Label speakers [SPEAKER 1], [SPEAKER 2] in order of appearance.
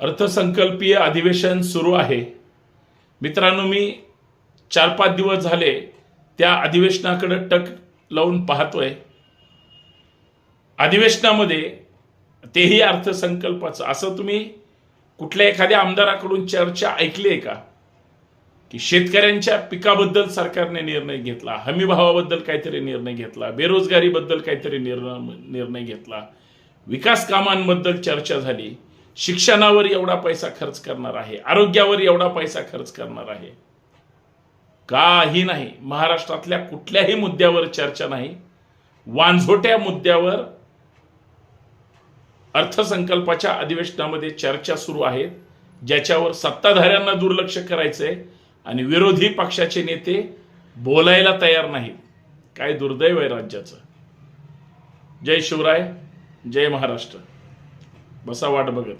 [SPEAKER 1] अर्थसंकल्पीय अधिवेशन सुरू आहे. मित्रांनो मी चार पाच दिवस झाले त्या अधिवेशनाकडे टक लावून पाहतोय. अधिवेशनामध्ये तेही अर्थसंकल्पाचं. असं तुम्ही कुठल्या एखाद्या आमदाराकडून चर्चा ऐकली आहे का? की शेतकऱ्यांच्या पिकाबद्दल सरकारने निर्णय घेतला हमीभावाबद्दल काहीतरी निर्णय घेतला बेरोजगारीबद्दल काहीतरी निर्णय निर्णय घेतला विकास कामांबद्दल चर्चा झाली. शिक्षणावर एवढा पैसा खर्च करणार आहे आरोग्यावर एवढा पैसा खर्च करणार आहे. काही नाही महाराष्ट्रातल्या कुठल्याही मुद्द्यावर चर्चा नाही. वांझोट्या मुद्द्यावर अर्थसंकल्पाच्या अधिवेशनामध्ये चर्चा सुरू आहेत ज्याच्यावर सत्ताधाऱ्यांना दुर्लक्ष करायचंय आणि विरोधी पक्षाचे नेते बोलायला तयार नाहीत. काय दुर्दैव आहे राज्याचं. जय शिवराय जय महाराष्ट्र. बसा वाट बघत.